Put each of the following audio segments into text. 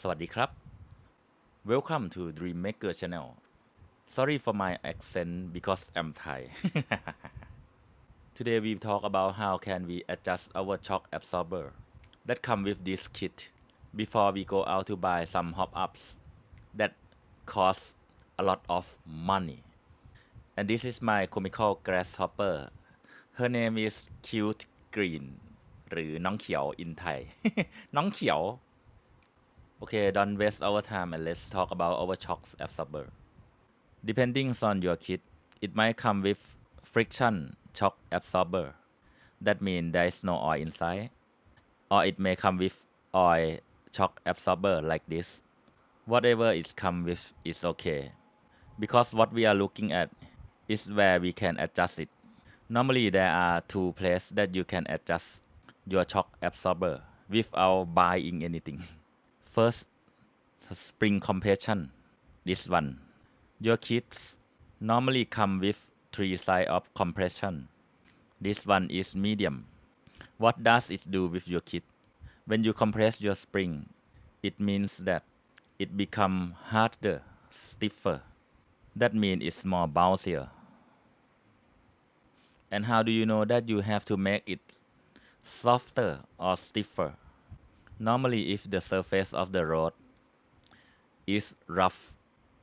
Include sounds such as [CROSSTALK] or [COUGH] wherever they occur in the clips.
สวัสดีครับ Welcome to Dreammaker Channel Sorry for my accent because I'm Thai [LAUGHS] Today we talk about how can we adjust our shock absorber that come with this kit before we go out to buy some hop-ups that cost a lot of money and this is my comical grasshopper her name is cute green หรือน้องเขียว in Thai [LAUGHS] น้องเขียว Okay, don't waste our time and let's talk about our shock absorber. Depending on your kit, it might come with friction shock absorber. That means there is no oil inside. Or it may come with oil shock absorber like this. Whatever it come with is okay. Because what we are looking at is where we can adjust it. Normally there are two places that you can adjust your shock absorber without buying anything. [LAUGHS] First, spring compression. This one. Your kits normally come with three size of compression. This one is medium. What does it do with your kit? When you compress your spring, it means that it become harder, stiffer. That means it's more bouncier. And how do you know that you have to make it softer or stiffer? Normally, if the surface of the road is rough,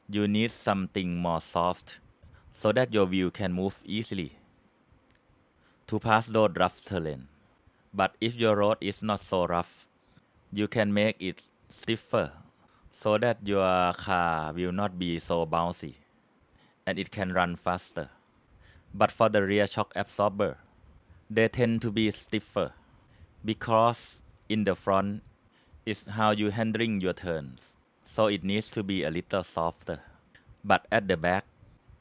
you need something more soft so that your wheel can move easily to pass those rough terrain. But if your road is not so rough, you can make it stiffer so that your car will not be so bouncy and it can run faster. But for the rear shock absorber, they tend to be stiffer because in the front is how you handling your turns. So it needs to be a little softer. But at the back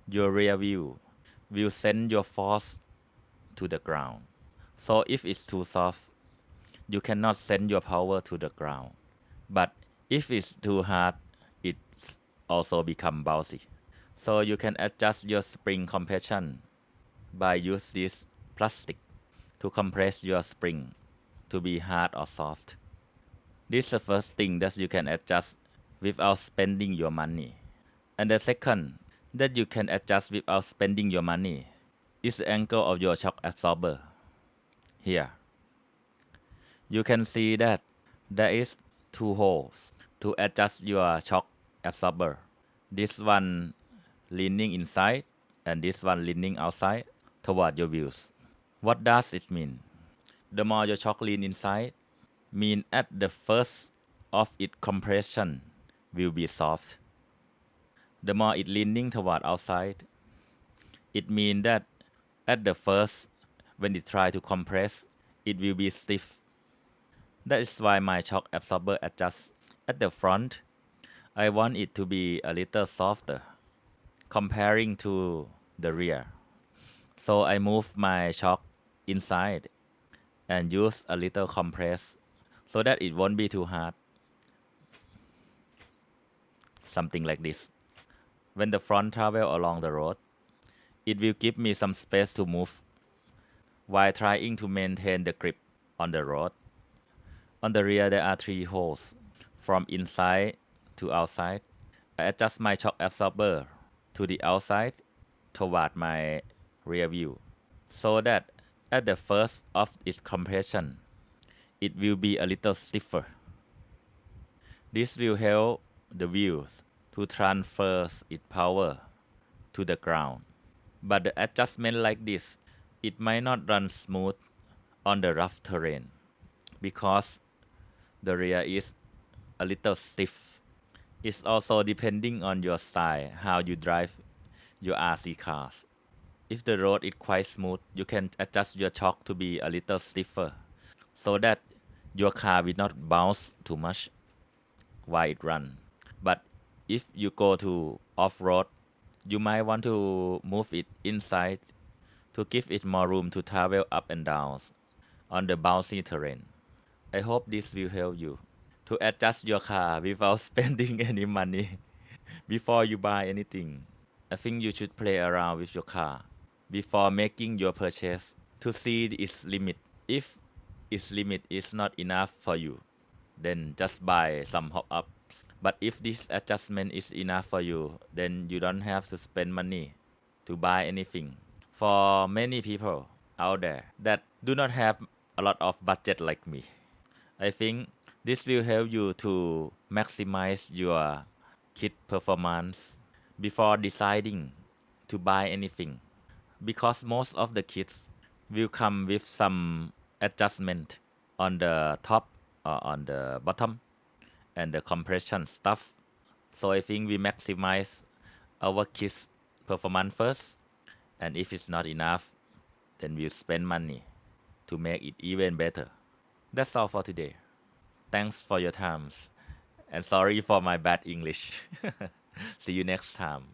your rear wheel will send your force to the ground. So if it's too soft you cannot send your power to the ground. But if it's too hard it also become bouncy. So you can adjust your spring compression by use this plastic to compress your spring to be hard or soft. This is the first thing that you can adjust without spending your money. And the second that you can adjust without spending your money is the angle of your shock absorber. Here. You can see that there is two holes to adjust your shock absorber. This one leaning inside and this one leaning outside toward your wheels. What does it mean? The more your shock lean inside, mean at the first of its compression will be soft. The more it leaning toward outside, it mean that at the first when it try to compress, it will be stiff. That is why my shock absorber adjusts at the front. I want it to be a little softer comparing to the rear. So I move my shock inside and use a little compress so that it won't be too hard. Something like this. When the front travel along the road, it will give me some space to move while trying to maintain the grip on the road. On the rear, there are three holes from inside to outside. I adjust my shock absorber to the outside toward my rear view so that at the first of its compression, it will be a little stiffer. This will help the wheels to transfer its power to the ground. But the adjustment like this, it might not run smooth on the rough terrain because the rear is a little stiff. It's also depending on your style, how you drive your RC cars. If the road is quite smooth, you can adjust your shock to be a little stiffer so that your car will not bounce too much while it run. But if you go to off-road, you might want to move it inside to give it more room to travel up and down on the bouncy terrain. I hope this will help you to adjust your car [LAUGHS] without spending [LAUGHS] any money before you buy anything. I think you should play around with your car before making your purchase to see its limit. If its limit is not enough for you, then just buy some hop up but if this adjustment is enough for you then you don't have to spend money to buy anything. For many people out there that do not have a lot of budget like me i think this will help you to maximize your kit performance before deciding to buy anything because most of the kits will come with some adjustment on the top or on the bottom and the compression stuff so i think we maximize our kit's performance first and if it's not enough then we'll spend money to make it even better that's all for today thanks for your times and sorry for my bad english [LAUGHS] see you next time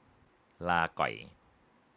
ลาก่อย